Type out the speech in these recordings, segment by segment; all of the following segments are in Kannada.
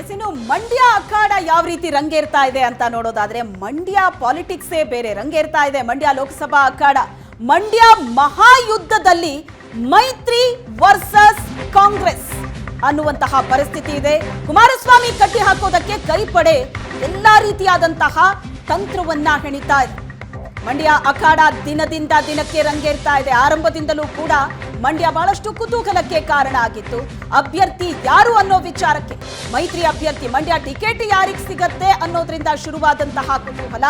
ಎಸ್ ಮಂಡ್ಯ ಅಖಾಡ ಯಾವ ರೀತಿ ರಂಗೇರ್ತಾ ಇದೆ ಅಂತ ನೋಡೋದಾದ್ರೆ ಮಂಡ್ಯ ಪಾಲಿಟಿಕ್ಸೇ ಬೇರೆ, ರಂಗೇರ್ತಾ ಇದೆ ಮಂಡ್ಯ ಲೋಕಸಭಾ ಅಖಾಡ. ಮಂಡ್ಯ ಮಹಾಯುದ್ಧದಲ್ಲಿ ಮೈತ್ರಿ ವರ್ಸಸ್ ಕಾಂಗ್ರೆಸ್ ಅನ್ನುವಂತಹ ಪರಿಸ್ಥಿತಿ ಇದೆ. ಕುಮಾರಸ್ವಾಮಿ ಕಟ್ಟಿ ಹಾಕೋದಕ್ಕೆ ಕೈಪಡೆ ಎಲ್ಲ ರೀತಿಯಾದಂತಹ ತಂತ್ರವನ್ನ ಹೆಣಿತಾ ಇದೆ. ಮಂಡ್ಯ ಅಖಾಡ ದಿನದಿಂದ ದಿನಕ್ಕೆ ರಂಗೇರ್ತಾ ಇದೆ. ಆರಂಭದಿಂದಲೂ ಕೂಡ ಮಂಡ್ಯ ಬಹಳಷ್ಟು ಕುತೂಹಲಕ್ಕೆ ಕಾರಣ ಆಗಿತ್ತು ಅಭ್ಯರ್ಥಿ ಯಾರು ಅನ್ನೋ ವಿಚಾರಕ್ಕೆ? ಮೈತ್ರಿ ಅಭ್ಯರ್ಥಿ ಮಂಡ್ಯ ಟಿಕೆಟ್ ಯಾರಿಗೆ ಸಿಗತ್ತೆ ಅನ್ನೋದ್ರಿಂದ ಶುರುವಾದಂತಹ ಕುತೂಹಲ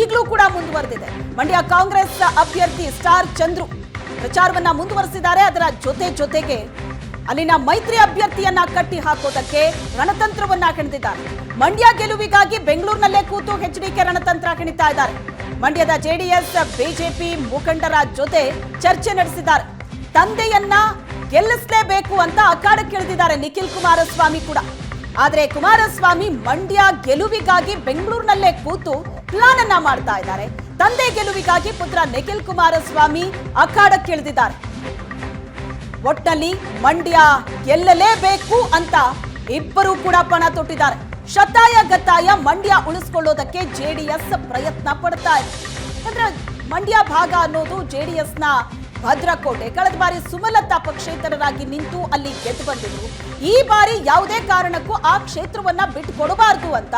ಈಗಲೂ ಕೂಡ ಮುಂದುವರೆದಿದೆ. ಮಂಡ್ಯ ಕಾಂಗ್ರೆಸ್ ಅಭ್ಯರ್ಥಿ ಸ್ಟಾರ್ ಚಂದ್ರು ಪ್ರಚಾರವನ್ನ ಮುಂದುವರೆಸಿದ್ದಾರೆ. ಅದರ ಜೊತೆ ಜೊತೆಗೆ ಅಲ್ಲಿನ ಮೈತ್ರಿ ಅಭ್ಯರ್ಥಿಯನ್ನ ಕಟ್ಟಿ ಹಾಕೋದಕ್ಕೆ ರಣತಂತ್ರವನ್ನ ಹೆಣೆದಿದ್ದಾರೆ. ಮಂಡ್ಯ ಗೆಲುವಿಗಾಗಿ ಬೆಂಗಳೂರಿನಲ್ಲೇ ಕೂತು ಎಚ್ಡಿಕೆ ರಣತಂತ್ರ ಹೆಣಿತಾ ಇದ್ದಾರೆ. ಮಂಡ್ಯದ ಜೆಡಿಎಸ್, ಬಿಜೆಪಿ, ಮುಖಂಡರ ಜೊತೆ ಚರ್ಚೆ ನಡೆಸಿದ್ದಾರೆ. ತಂದೆಯನ್ನ ಗೆಲ್ಲಿಸಲೇಬೇಕು ಅಂತ ಅಖಾಡಕ್ಕೆ ಇಳಿದಿದ್ದಾರೆ ನಿಖಿಲ್ ಕುಮಾರಸ್ವಾಮಿ ಕೂಡ. ಆದರೆ ಕುಮಾರಸ್ವಾಮಿ ಮಂಡ್ಯ ಗೆಲುವಿಗಾಗಿ ಬೆಂಗಳೂರಿನಲ್ಲೇ ಕೂತು ಪ್ಲಾನ್ ಅನ್ನ ಮಾಡ್ತಾ ಇದ್ದಾರೆ. ತಂದೆ ಗೆಲುವಿಗಾಗಿ ಪುತ್ರ ನಿಖಿಲ್ ಕುಮಾರಸ್ವಾಮಿ ಅಖಾಡಕ್ಕೆ ಇಳಿದಿದ್ದಾರೆ ಒಟ್ಟಲ್ಲಿ ಮಂಡ್ಯ ಗೆಲ್ಲಲೇಬೇಕು ಅಂತ ಇಬ್ಬರು ಕೂಡ ಪಣ ತೊಟ್ಟಿದ್ದಾರೆ. ಶತಾಯ ಗತಾಯ ಮಂಡ್ಯ ಉಳಿಸ್ಕೊಳ್ಳೋದಕ್ಕೆ ಜೆಡಿಎಸ್ ಪ್ರಯತ್ನ ಪಡ್ತಾ ಇದೆ. ಮಂಡ್ಯ ಭಾಗ ಅನ್ನೋದು ಜೆಡಿಎಸ್ನ ಭದ್ರಕೋಟೆ. ಕಳೆದ ಬಾರಿ ಸುಮಲತಾ ಪಕ್ಷೇತರರಾಗಿ ನಿಂತು ಅಲ್ಲಿ ಗೆದ್ದು ಬಂದಿದ್ರು. ಈ ಬಾರಿ ಯಾವುದೇ ಕಾರಣಕ್ಕೂ ಆ ಕ್ಷೇತ್ರವನ್ನ ಬಿಟ್ಟು ಕೊಡಬಾರದು ಅಂತ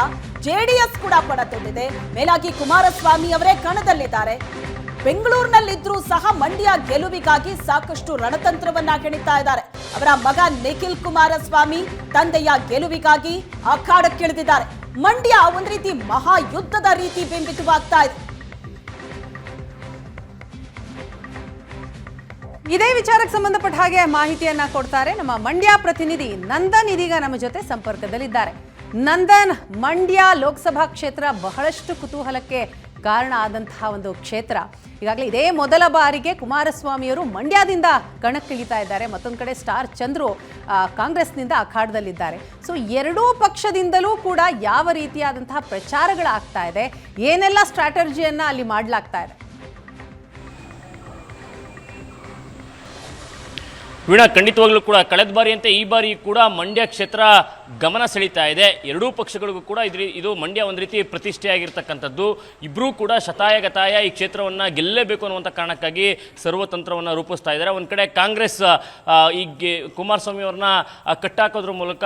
ಜೆಡಿಎಸ್ ಕೂಡ ಪಣ ತೊಟ್ಟಿದೆ ಮೇಲಾಗಿ ಕುಮಾರಸ್ವಾಮಿ ಅವರೇ ಕಣದಲ್ಲಿದ್ದಾರೆ. ಬೆಂಗಳೂರಿನಲ್ಲಿದ್ದರೂ ಸಹ ಮಂಡ್ಯ ಗೆಲುವಿಗಾಗಿ ಸಾಕಷ್ಟು ರಣತಂತ್ರವನ್ನ ಕೆಣಿತಾ ಇದ್ದಾರೆ. ಅವರ ಮಗ ನಿಖಿಲ್ ಕುಮಾರಸ್ವಾಮಿ ತಂದೆಯ ಗೆಲುವಿಗಾಗಿ ಅಖಾಡಕ್ಕಿಳಿದಿದ್ದಾರೆ. ಮಂಡ್ಯ ಒಂದ್ ರೀತಿ ಮಹಾಯುದ್ಧದ ರೀತಿ ಬಿಂಬಿತವಾಗ್ತಾ ಇದೆ. ಇದೇ ವಿಚಾರಕ್ಕೆ ಸಂಬಂಧಪಟ್ಟ ಹಾಗೆ ಮಾಹಿತಿಯನ್ನ ಕೊಡ್ತಾರೆ ನಮ್ಮ ಮಂಡ್ಯ ಪ್ರತಿನಿಧಿ ನಂದನ್ ಇದೀಗ ನಮ್ಮ ಜೊತೆ ಸಂಪರ್ಕದಲ್ಲಿದ್ದಾರೆ. ನಂದನ್, ಮಂಡ್ಯ ಲೋಕಸಭಾ ಕ್ಷೇತ್ರ ಬಹಳಷ್ಟು ಕುತೂಹಲಕ್ಕೆ ಕಾರಣ ಆದಂತಹ ಒಂದು ಕ್ಷೇತ್ರ. ಈಗಾಗಲೇ ಇದೇ ಮೊದಲ ಬಾರಿಗೆ ಕುಮಾರಸ್ವಾಮಿಯವರು ಮಂಡ್ಯದಿಂದ ಕಣಕ್ಕಿಳಿತಾ ಇದ್ದಾರೆ. ಮತ್ತೊಂದು ಕಡೆ ಸ್ಟಾರ್ ಚಂದ್ರು ಕಾಂಗ್ರೆಸ್ನಿಂದ ಅಖಾಡದಲ್ಲಿದ್ದಾರೆ. ಸೊ ಎರಡೂ ಪಕ್ಷದಿಂದಲೂ ಕೂಡ ಯಾವ ರೀತಿಯಾದಂತಹ ಪ್ರಚಾರಗಳಾಗ್ತಾ ಇದೆ, ಏನೆಲ್ಲ ಸ್ಟ್ರಾಟಜಿಯನ್ನ ಅಲ್ಲಿ ಮಾಡಲಾಗ್ತಾ ಇದೆ? ವೀಣಾ, ಖಂಡಿತವಾಗ್ಲೂ ಕೂಡ ಕಳೆದ ಬಾರಿಯಂತೆ ಈ ಬಾರಿ ಕೂಡ ಮಂಡ್ಯ ಕ್ಷೇತ್ರ ಗಮನ ಸೆಳೀತಾ ಇದೆ. ಎರಡೂ ಪಕ್ಷಗಳಿಗೂ ಕೂಡ ಇದ್ರ, ಇದು ಮಂಡ್ಯ ಒಂದು ರೀತಿ ಪ್ರತಿಷ್ಠೆಯಾಗಿರ್ತಕ್ಕಂಥದ್ದು. ಇಬ್ಬರೂ ಕೂಡ ಶತಾಯ ಗತಾಯ ಈ ಕ್ಷೇತ್ರವನ್ನು ಗೆಲ್ಲಲೇಬೇಕು ಅನ್ನುವಂಥ ಕಾರಣಕ್ಕಾಗಿ ಸರ್ವತಂತ್ರವನ್ನು ರೂಪಿಸ್ತಾ ಇದ್ದಾರೆ. ಒಂದು ಕಡೆ ಕಾಂಗ್ರೆಸ್ ಈ ಕುಮಾರಸ್ವಾಮಿ ಅವ್ರನ್ನ ಕಟ್ಟಾಕೋದ್ರ ಮೂಲಕ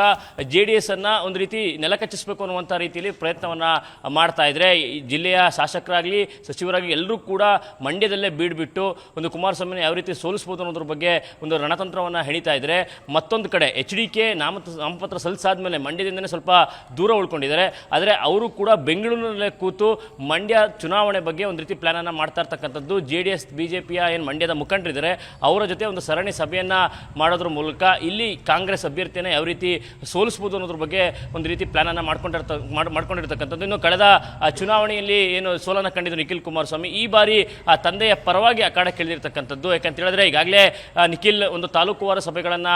ಜೆ ಡಿ ಎಸ್ ಅನ್ನ ಒಂದು ರೀತಿ ನೆಲಕಚ್ಚಿಸಬೇಕು ಅನ್ನುವಂಥ ರೀತಿಯಲ್ಲಿ ಪ್ರಯತ್ನವನ್ನು ಮಾಡ್ತಾ ಇದ್ದಾರೆ ಜಿಲ್ಲೆಯ ಶಾಸಕರಾಗಲಿ, ಸಚಿವರಾಗಲಿ ಎಲ್ಲರೂ ಕೂಡ ಮಂಡ್ಯದಲ್ಲೇ ಬೀಡ್ಬಿಟ್ಟು ಒಂದು ಕುಮಾರಸ್ವಾಮಿನ ಯಾವ ರೀತಿ ಸೋಲಿಸ್ಬೋದು ಅನ್ನೋದ್ರ ಬಗ್ಗೆ ಒಂದು ರಣತಂತ್ರವನ್ನು ಹೆಣಿತಾ ಇದ್ದರೆ ಮತ್ತೊಂದು ಕಡೆ ಎಚ್ ಡಿ ಕೆ ನಾಮ ನಾಮಪತ್ರ ಸಲ್ಲಿಸಾದ್ಮೇಲೆ ಮಂಡ್ಯದಿಂದಲೇ ಸ್ವಲ್ಪ ದೂರ ಉಳ್ಕೊಂಡಿದ್ದಾರೆ. ಆದರೆ ಅವರು ಕೂಡ ಬೆಂಗಳೂರಿನಲ್ಲೇ ಕೂತು ಮಂಡ್ಯ ಚುನಾವಣೆ ಬಗ್ಗೆ ಒಂದು ರೀತಿ ಪ್ಲ್ಯಾನನ್ನು ಮಾಡ್ತಾ ಇರ್ತಕ್ಕಂಥದ್ದು. J D S, B J ಪಿಯ ಏನು ಮಂಡ್ಯದ ಮುಖಂಡರಿದ್ದಾರೆ. ಅವರ ಜೊತೆ ಒಂದು ಸರಣಿ ಸಭೆಯನ್ನು ಮಾಡೋದ್ರ ಮೂಲಕ ಇಲ್ಲಿ ಕಾಂಗ್ರೆಸ್ ಅಭ್ಯರ್ಥಿಯನ್ನು ಯಾವ ರೀತಿ ಸೋಲಿಸ್ಬೋದು ಅನ್ನೋದ್ರ ಬಗ್ಗೆ ಒಂದು ರೀತಿ ಪ್ಲ್ಯಾನನ್ನು ಮಾಡ್ಕೊಂಡಿರ್ತ, ಮಾಡ್- ಮಾಡ್ಕೊಂಡಿರ್ತಕ್ಕಂಥದ್ದು. ಇನ್ನು ಕಳೆದ ಚುನಾವಣೆಯಲ್ಲಿ ಏನು ಸೋಲನ್ನು ಕಂಡಿದ್ದು ನಿಖಿಲ್ ಕುಮಾರಸ್ವಾಮಿ. ಈ ಬಾರಿ ಆ ತಂದೆಯ ಪರವಾಗಿ ಅಖಾಡಕ್ಕೆ ಇಳಿದಿರ್ತಕ್ಕಂಥದ್ದು. ಯಾಕಂತ ಹೇಳಿದ್ರೆ ಈಗಾಗಲೇ ನಿಖಿಲ್ ಒಂದು ತಾಲೂಕುವಾರು ಸಭೆಗಳನ್ನು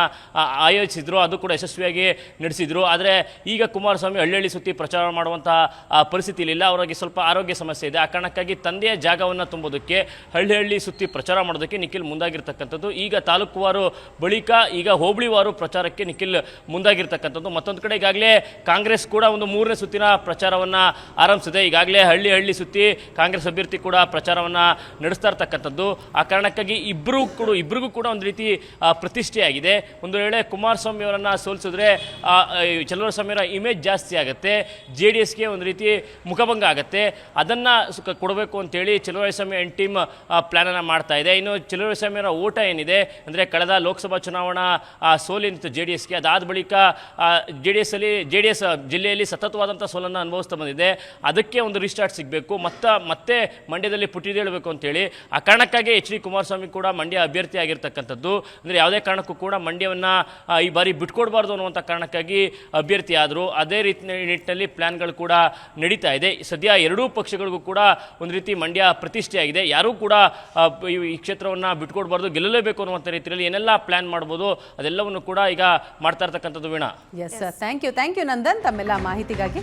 ಆಯೋಜಿಸಿದ್ರು ಅದು ಕೂಡ ಯಶಸ್ವಿಯಾಗಿ ನಡೆಸಿದ್ರು. ಆದರೆ ಈಗ ಕುಮಾರಸ್ವಾಮಿ ಹಳ್ಳಿಹಳ್ಳಿ ಸುತ್ತಿ ಪ್ರಚಾರ ಮಾಡುವಂತಹ ಆ, ಪರಿಸ್ಥಿತಿ ಇಲ್ಲ ಅವರಿಗೆ ಸ್ವಲ್ಪ ಆರೋಗ್ಯ ಸಮಸ್ಯೆ ಇದೆ. ಆ ಕಾರಣಕ್ಕಾಗಿ ತಂದೆಯ ಜಾಗವನ್ನು ತುಂಬೋದಕ್ಕೆ ಹಳ್ಳಿಹಳ್ಳಿ ಹಳ್ಳಿ ಸುತ್ತಿ ಪ್ರಚಾರ ಮಾಡೋದಕ್ಕೆ ನಿಖಿಲ್ ಮುಂದಾಗಿರ್ತಕ್ಕಂಥದ್ದು. ಈಗ ತಾಲೂಕುವಾರು ಬಳಿಕ ಈಗ ಹೋಬಳಿವಾರು ಪ್ರಚಾರಕ್ಕೆ ನಿಖಿಲ್ ಮುಂದಾಗಿರ್ತಕ್ಕಂಥದ್ದು. ಮತ್ತೊಂದು ಕಡೆ ಈಗಾಗಲೇ ಕಾಂಗ್ರೆಸ್ ಕೂಡ ಒಂದು ಮೂರನೇ ಸುತ್ತಿನ ಪ್ರಚಾರವನ್ನು ಆರಂಭಿಸಿದೆ. ಈಗಾಗಲೇ ಹಳ್ಳಿ ಹಳ್ಳಿ ಸುತ್ತಿ ಕಾಂಗ್ರೆಸ್ ಅಭ್ಯರ್ಥಿ ಕೂಡ ಪ್ರಚಾರವನ್ನು ನಡೆಸ್ತಾ ಇರ್ತಕ್ಕಂಥದ್ದು. ಆ ಕಾರಣಕ್ಕಾಗಿ ಇಬ್ಬರು ಕೂಡ ಇಬ್ಬರಿಗೂ ಕೂಡ ಒಂದು ರೀತಿ ಪ್ರತಿಷ್ಠೆಯಾಗಿದೆ. ಒಂದು ವೇಳೆ ಕುಮಾರಸ್ವಾಮಿ ಅವರನ್ನು ಸೋಲಿಸಿದ್ರೆ ಚಲುವರ ಸ್ವಾಮಿಯವರ ಇಮೇಜ್ ಜಾಸ್ತಿ ಆಗುತ್ತೆ. ಜೆ ಡಿ ಎಸ್ಗೆ ಒಂದು ರೀತಿ ಮುಖಭಂಗ ಆಗುತ್ತೆ. ಅದನ್ನು ಕೊಡಬೇಕು ಅಂತೇಳಿ ಚಲುವಸ್ವಾಮಿ ಆ್ಯಂಡ್ ಟೀಮ್ ಪ್ಲ್ಯಾನನ್ನು ಮಾಡ್ತಾ ಇದೆ. ಇನ್ನು ಚಲುವಸ್ವಾಮಿಯವರ ಓಟ ಏನಿದೆ? ಅಂದರೆ ಕಳೆದ ಲೋಕಸಭಾ ಚುನಾವಣಾ ಸೋಲಿನಿತ್ತು ಜೆ ಡಿ ಎಸ್ಗೆ ಅದಾದ ಬಳಿಕ ಜೆ ಡಿ ಎಸ್ಸಲ್ಲಿ ಜೆ ಡಿ ಎಸ್ ಜಿಲ್ಲೆಯಲ್ಲಿ ಸತತವಾದಂಥ ಸೋಲನ್ನು ಅನುಭವಿಸ್ತಾ ಬಂದಿದೆ. ಅದಕ್ಕೆ ಒಂದು ರಿಸ್ಟಾರ್ಟ್ ಸಿಗಬೇಕು. ಮತ್ತು, ಮತ್ತೆ ಮಂಡ್ಯದಲ್ಲಿ ಪುಟಿದೇಳಬೇಕು ಅಂತೇಳಿ. ಆ ಕಾರಣಕ್ಕಾಗಿ ಎಚ್ ಡಿ ಕುಮಾರಸ್ವಾಮಿ ಕೂಡ ಮಂಡ್ಯ ಅಭ್ಯರ್ಥಿ ಆಗಿರ್ತಕ್ಕಂಥದ್ದು. ಅಂದರೆ ಯಾವುದೇ ಕಾರಣಕ್ಕೂ ಕೂಡ ಮಂಡ್ಯವನ್ನು ಈ ಬಾರಿ ಬಿಟ್ಕೊಡ್ಬಾರ್ದು ಅನ್ನುವಂಥ ಕಾರಣಕ್ಕಾಗಿ ಅಭ್ಯರ್ಥಿ ಆದರು ಅದೇ ರೀತಿ ನಿಟ್ಟಿನಲ್ಲಿ ಪ್ಲ್ಯಾನ್ಗಳು ಕೂಡ ನಡೀತಾ ಇದೆ. ಸದ್ಯ ಎರಡೂ ಪಕ್ಷಗಳಿಗೂ ಕೂಡ ಒಂದು ರೀತಿ ಮಂಡ್ಯ ಪ್ರತಿಷ್ಠೆಯಾಗಿದೆ. ಯಾರೂ ಕೂಡ ಈ ಈ ಕ್ಷೇತ್ರವನ್ನು ಬಿಟ್ಕೊಡ್ಬಾರ್ದು, ಗೆಲ್ಲಲೇಬೇಕು ಅನ್ನುವಂಥ ರೀತಿಯಲ್ಲಿ ಏನೆಲ್ಲ ಪ್ಲ್ಯಾನ್ ಮಾಡ್ಬೋದು, ಅದೆಲ್ಲವನ್ನು ಕೂಡ ಈಗ ಮಾಡ್ತಾ ಇರ್ತಕ್ಕಂಥದ್ದು Veena. Yes thank you thank you Nandan ತಮ್ಮೆಲ್ಲ ಮಾಹಿತಿಗಾಗಿ.